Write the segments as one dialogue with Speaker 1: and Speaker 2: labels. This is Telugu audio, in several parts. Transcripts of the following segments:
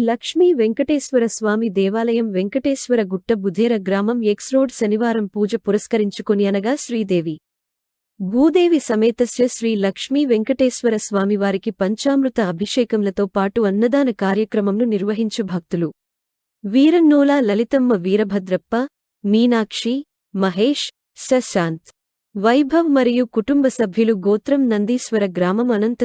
Speaker 1: లక్ష్మీ వెంకటేశ్వర స్వామి దేవాలయం వెంకటేశ్వర గుట్ట బుధేర గ్రామం ఎక్స్ రోడ్ శనివారం పూజ పురస్కరించుకుని అనగా శ్రీదేవి. భూదేవి సమేతస్య శ్రీ లక్ష్మీ వెంకటేశ్వర స్వామివారికి పంచామృత అభిషేకంలతో పాటు అన్నదాన కార్యక్రమంను నిర్వహించు భక్తులు. వీరన్నోల లలితమ్మ వీరభద్రప్ప మీనాక్షి మహేష్ శశాంత్. వైభవ్ మరియు కుటుంబ సభ్యులు గోత్రం నందీశ్వర గ్రామం అనంత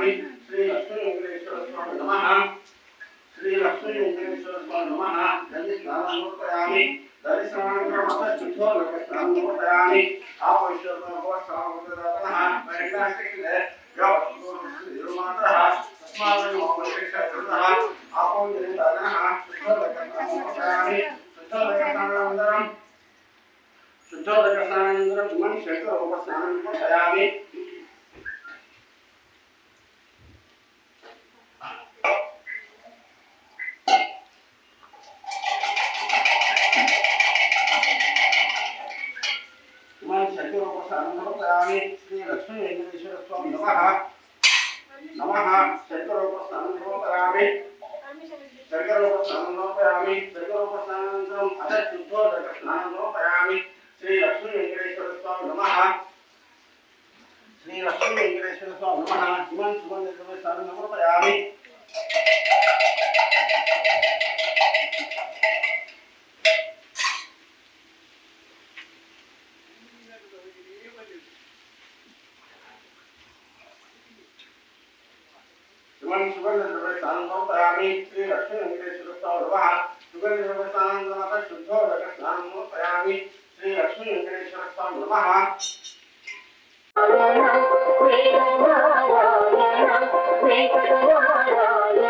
Speaker 2: స్వామి శ్రీ లక్ష్మీ వెంకటేశ్వర స్వామి నమ శ్రీ లక్ష్మీ వెంకటేశ్వర స్వామి నమ దర్శ స్నానం ప్రయామి దర్శనానంతరం అక్కడ శుద్ధో స్నానం ప్రయామి ఆపవిశ్వర స్వామి పరిణాశికలే శుద్ధోదకస్నానంతరం ఇమం శంకరోపస్నానం ప్రయామి శ్రీ లక్ష్మీ వెంకటేశ్వర స్వామి నమః. నమః. శంకరోపస్నానం ప్రయామి శంకరోపస్నానం ప్రయామి శంకరోపస్నానంతరం అత శుద్ధోదక స్నానం ప్రయామి శ్రీ లక్ష్మీ వెంకటేశ్వర స్వామి నమ. శ్రీ లక్ష్మీ వెంకటేశ్వర స్వామి నమః. ఇమం సుమందిర స్నానం ఇమం సుగంధద్రవస్థానుభవయామి శ్రీ లక్ష్మీ వెంకటేశ్వరస్తోర్వ సుగంధద్రవస్థానందమత శుద్ధో రకస్నానమోపయామి శ్రీ లక్ష్మీ వెంకటేశ్వరస్తో నమ వెంకటనారాయణ వెంకటనారాయణ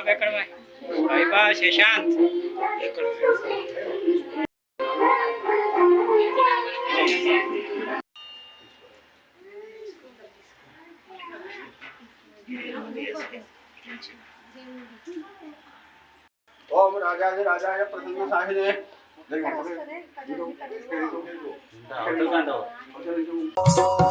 Speaker 2: માં
Speaker 3: राजा કડવાય ભાઈ બા શેશાંત
Speaker 2: ओम राजाय राजाय प्रतिदिन साहिने जय गुरु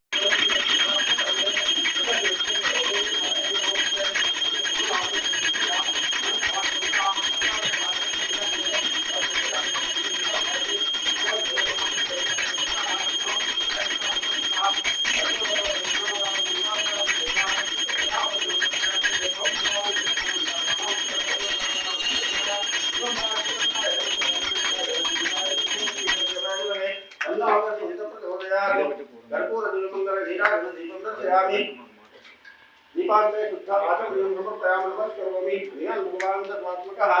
Speaker 2: श्रीराम नमस्करोमि श्रीयान् भगवान् सर्वात्मकः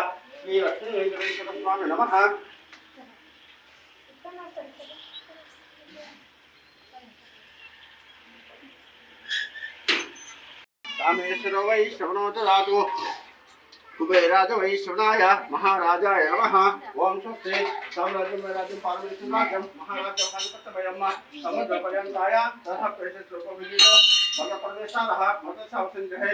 Speaker 2: वै श्रवणो महाराजाय नमः ओम स्वस्ति साम्राज्यं वैराज्यं पारमेश्वरं राज्यं महाराजं भागपतमयम् समुद्रपर्यन्ताय तथा परिषत् स्वरूपविदितो मध्यप्रदेशाः मध्यसावसिन्धे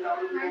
Speaker 2: विघ्ने